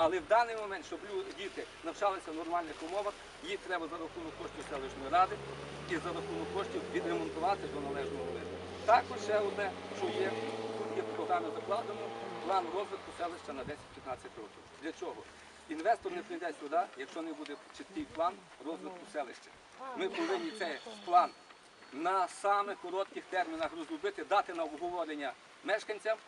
Але в даний момент, щоб діти навчалися в нормальних умовах, їх треба за рахунок коштів селищної ради і за рахунок коштів відремонтувати до належного виду. Також ще одне, що є, тут є в закладено план розвитку селища на 10-15 років. Для чого? Інвестор не прийде сюди, якщо не буде чіткий план розвитку селища. Ми повинні цей план на саме коротких термінах розробити, дати на обговорення мешканцям.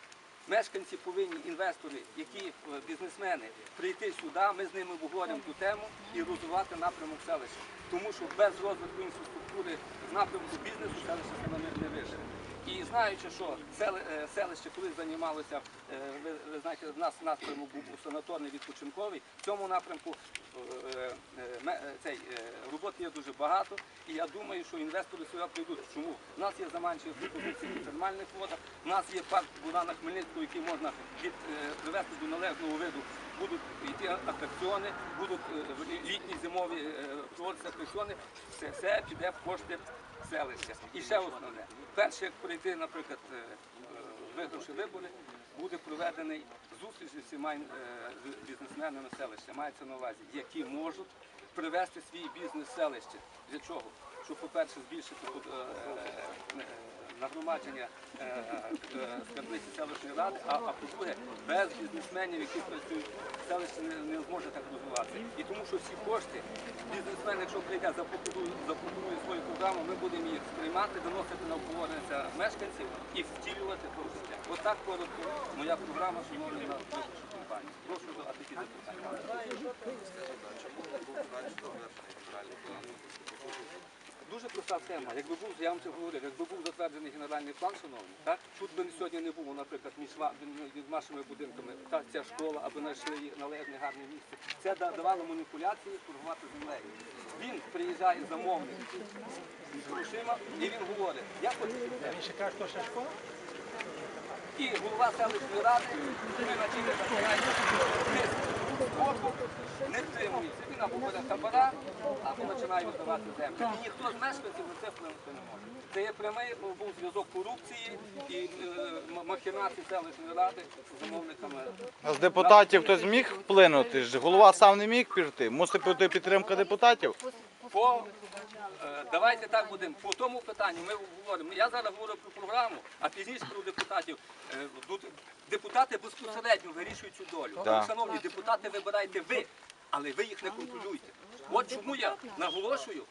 Мешканці повинні, інвестори, які е, бізнесмени, прийти сюди, ми з ними обговоримо ту тему і розвивати напрямок селища. Тому що без розвитку інфраструктури з напрямку бізнесу селище саме не, виживе. І знаючи, що е, селище колись займалося, е, ви, ви знаєте, в нас напрямок був санаторний відпочинковий, в цьому напрямку е, цей, роботи є дуже багато. І я думаю, що інвестори сюди прийдуть. Чому? У нас є заманчиві пропозиції в термальних водах, у нас є парк Богдана Хмельницького, який можна від, привести до належного виду. Будуть йти атракціони, будуть літні зимові проводитися атракціони. Все, все піде в кошти селища. І ще основне. Перше, як прийти, наприклад, е, вигравши вибори, буде проведений зустріч зі всіма е, бізнесменами селища. Мається на увазі, які можуть привести свій бізнес селище. Для чого? Щоб, по-перше, збільшити е, е, нагромадження е, е, скарбниці селищної ради, а, по-друге, без бізнесменів, які працюють в селищі, не, зможе так розвиватися. І тому що всі кошти, бізнесмен, якщо прийде, запропонує, свою програму, ми будемо їх сприймати, доносити на обговорення мешканців і втілювати в життя. Отак коротко моя програма, що на виборчу кампанію. Прошу задати такі запитання. Дуже проста тема. Якби був, я вам це говорив, якби був затверджений генеральний план, шановні, так тут би сьогодні не було, наприклад, між ва- вашими будинками, та ця школа, аби знайшли належне гарне місце. Це давало маніпуляції торгувати землею. Він приїжджає замовник з грошима, і він говорить, я хочу цю. Він ще каже, що ще школа? І голова селищної ради, ви на боку, не втримується. Він або буде табора, або починає віддавати землю. І ніхто з мешканців на це вплинути не може. Це є прямий був зв'язок корупції і е, махінації селищної ради з замовниками. А з депутатів хтось міг вплинути? ж? Голова сам не міг піти. Мусить бути підтримка депутатів. По, е, давайте так будемо. По тому питанню ми говоримо. Я зараз говорю про програму, а пізніше про депутатів. Е, Депутати безпосередньо вирішують цю долю. Так. Шановні депутати, вибираєте ви, але ви їх не контролюєте. От чому я наголошую,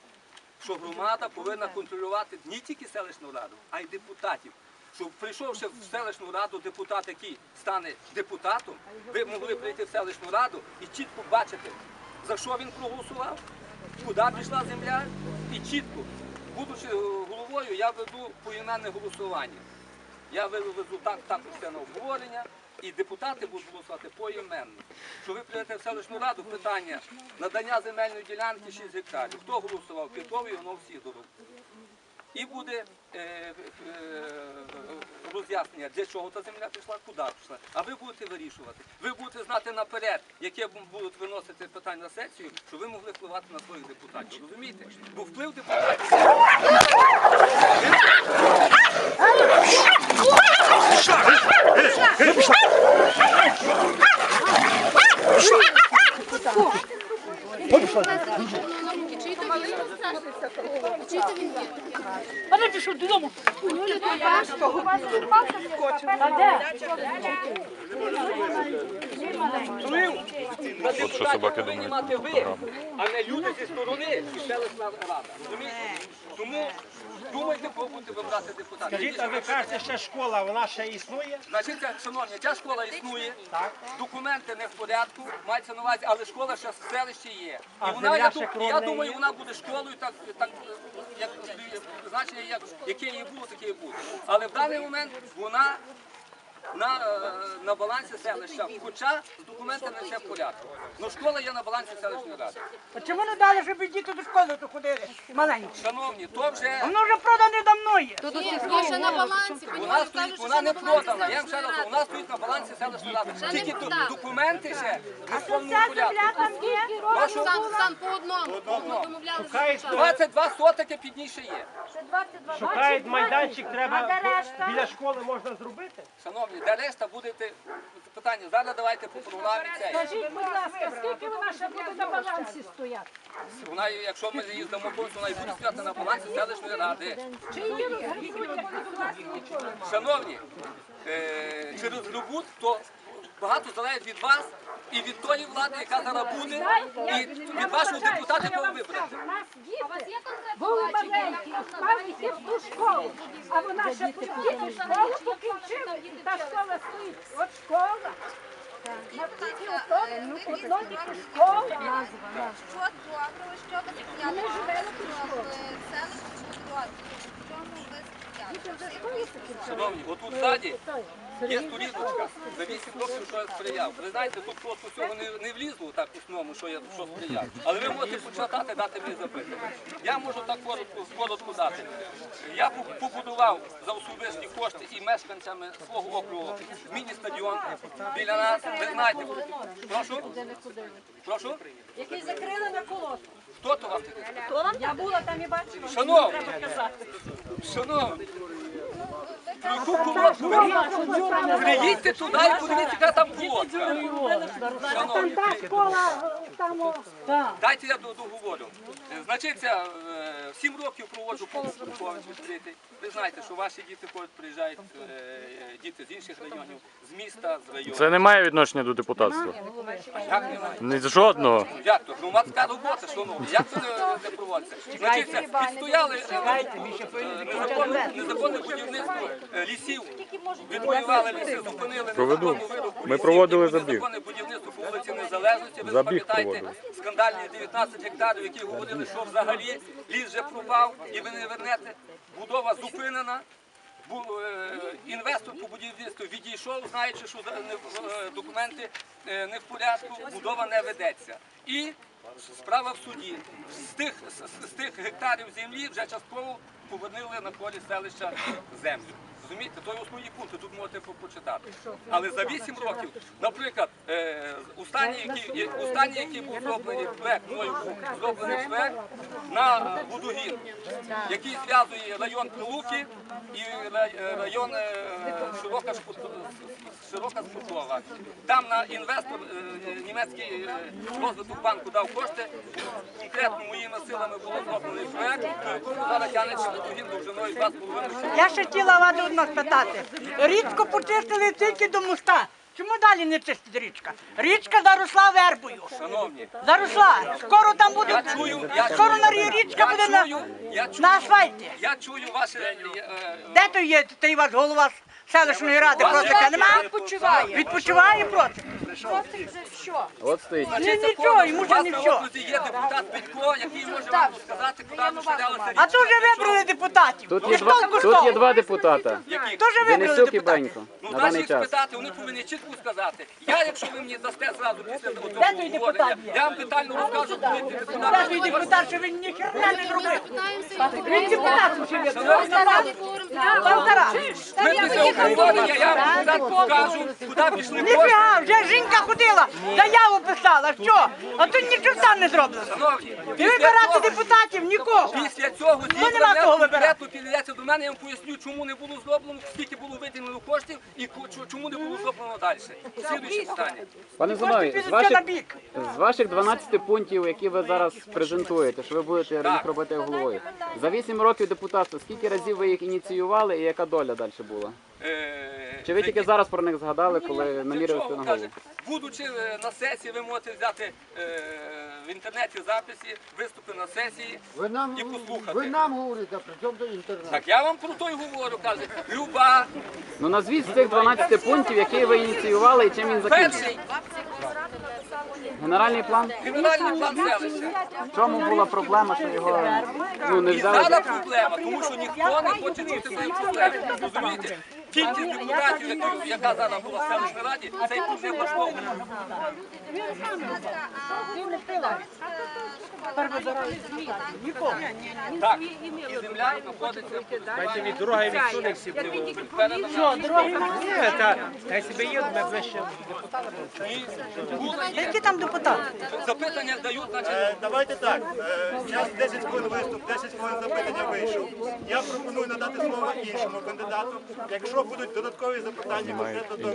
що громада повинна контролювати не тільки селищну раду, а й депутатів. Щоб прийшовши в селищну раду депутат, який стане депутатом, ви могли прийти в селищну раду і чітко бачити, за що він проголосував, куди пішла земля, і чітко, будучи е, головою, я веду поіменне голосування. Я вивезу так, також це на обговорення, і депутати будуть голосувати поіменно. Що ви прийдете в селищну раду, питання надання земельної ділянки 6 гектарів. Хто голосував? Пітові, воно всі дорог. І буде е, е, роз'яснення, для чого та земля пішла, куди пішла. А ви будете вирішувати. Ви будете знати наперед, яке будуть виносити питання на сесію, щоб ви могли впливати на своїх депутатів. Розумієте? Бо вплив депутатів. А ви що додому. Вплив на депутатів повинні мати ви, а не люди зі сторони і селищна рада. Розумієте? Тому думайте, кого будете вибрати депутатів. Скажіть, а ви кажете, ще школа, вона ще існує? Значить, шановні, ця школа існує, Так. документи не в порядку, мається на увазі, але школа ще в селищі є. І вона, я, дум- я думаю, вона буде школою, так, так як значення, як, яке її було, таке і буде. Але в даний момент вона на, е, на балансі селища, хоча з документами все в порядку. Ну школа є на балансі селищної ради. А чому не дали, щоб діти до школи то ходили маленькі? Шановні, то вже Воно вже продане давно є. Тут лише на балансі, вона стоїть, вона не продана. Я вам ще раз, вона стоїть на балансі селищної ради. Ще не Тільки ду- документи ще не в повному порядку. земля є. Сам, сам по одному. Ми домовлялися Шукають, 22 сотики пізніше є. Шукають майданчик, треба біля школи можна зробити? Шановні, де решта будете питання. Зараз давайте по програмі це. Скажіть, будь ласка, скільки вона ще буде на балансі стояти? Вона, якщо ми її здамо кошти, вона і буде стояти на балансі селищної ради. Чи її не власні нічого? Шановні, е, через любут, то багато залежить від вас і від тої влади, яка зараз буде, і від вашого депутата, якого ви. У нас діти були маленькі, мали йти в ту школу, а вона ще Діти школу покінчили, та школа стоїть. От школа. Ну, школа. Що доброго, що ви сприяли? Ми живемо тут Що школи. в селищі ситуації? В чому ви сприяли? Шановні, отут ззаді є сторіночка за 8 років, що я сприяв. Ви знаєте, тут просто всього не, не влізло так основному, що я що сприяв. Але ви можете почитати, дати мені запитання. Я можу так коротко, коротко дати. Я побудував за особисті кошти і мешканцями свого округу міні-стадіон біля нас. Ви знаєте, прошу? Прошу? Який закрили на колодку. Хто то вам таке? Я була там і бачила. Шановні, шановні, про яку колодку ви Приїдьте туди і подивіться, яка там колодка. Шановні, Та школа дайте я до- договорю. Е, Значиться, е, сім років проводжу полковець відкритий. Ви знаєте, що ваші діти ходять, приїжджають е, діти з інших районів, з міста, з району. Це не має відношення до депутатства. Як немає? Ні жодного. Як то? Громадська робота, шановні. Як це не, не проводиться? Значиться, відстояли е, е, незаконне, незаконне будівництво е, лісів. Відвоювали ліси, зупинили Проведу. незаконну вирубку Ми лісів, проводили забіг. Незаконне будівництво по вулиці Незалежності. Ви Забіг пам'ятаєте проводили. скандальні 19 гектарів, які говорили, що взагалі ліс вже пропав і ви не вернете. Будова зупинена. Е, Інвестор по будівництву відійшов, знаючи, що е, документи е, не в порядку, будова не ведеться. І справа в суді. З тих, з тих гектарів землі вже частково повернули на колі селища землю. Розумієте, то є основні пункти, тут можете почитати. Але за 8 років, наприклад, е, останній, який, є- останній, який був зроблений проект, мною був зроблений проект на водогін, який зв'язує район Прилуки і е, район е, Широка Широка Спутова. Там на інвестор німецький розвиток банку дав кошти. Конкретно моїми силами було зроблений проект, зараз тягнеться водогін довжиною 2,5 Я ще хотіла вас одно спитати. Річку почистили тільки до моста. Чому далі не чистить річка? Річка заросла вербою. Шановні, Заросла. Скоро там буде. я чую, я Скоро чую, річка річка буде чую, на, я чую, на асфальті. я чую ваше е, Де то є той ваш голова селищної ради? Протика нема? Відпочиває. Відпочиває проти. От стоїть. Ні, нічого, йому вже окрузі є депутат Петько, який може вам сказати, куди розширялася річка. А то вже вибрали депутатів. Тут є два, тут є два депутата. Вже вибрали Денисюк і депутатів. Бенько. Ну, На даний їх час. спитати, вони повинні чітко сказати. Я, якщо ви мені дасте зразу після того той є? я вам детально розкажу, куди ти Де депутат. той депутат, що він ніхера не зробив? Він депутатом ще є. Полтора. Ви я вам депутат куди пішли кошти. Ніфіга, вже жінка ходила, заяву писала, що? А тут нічого там не зроблено. І вибирати депутатів нікого. Після цього нема зібрання кого вибирати. конкретно підійдеться до мене, я вам поясню, чому не було зроблено, скільки було виділено коштів і ко- чо- чому не було зроблено далі. Слідуюче питання. Пане Зиновій, з підуть ваших, на бік. з ваших 12 пунктів, які ви зараз презентуєте, що ви будете їх робити головою. За 8 років депутатства, скільки разів ви їх ініціювали і яка доля далі була? Е, Чи ви тільки зараз про них згадали, коли Для на голову? Будучи е, на сесії, ви можете взяти е, в інтернеті записи, виступи на сесії Ви нам, і послухати. ви нам говорите, при чому до інтернету? Так я вам про той говорю, каже, люба, Ну назвіть з цих 12 пунктів, які ви ініціювали і чим він закінчився. перший Генеральний план? генеральний план селища. В чому була проблема, що його ну, не І взяли? зараз проблема, тому що ніхто не хоче чути свої проблеми. Розумієте? Кількість депутатів, яка зараз була в селищній раді, цей пункт не влаштовує. Так, і земля знаходиться Дайте від дороги відсунеться всі перед нами. Ні, та, та себе є, ми ближче. І. Які там депутати? Запитання дають, значить, Е, Давайте так. Е, Зараз 10 хвилин виступ, 10 хвилин запитання вийшов. Я пропоную надати слово іншому кандидату. Якщо будуть додаткові запитання конкретно до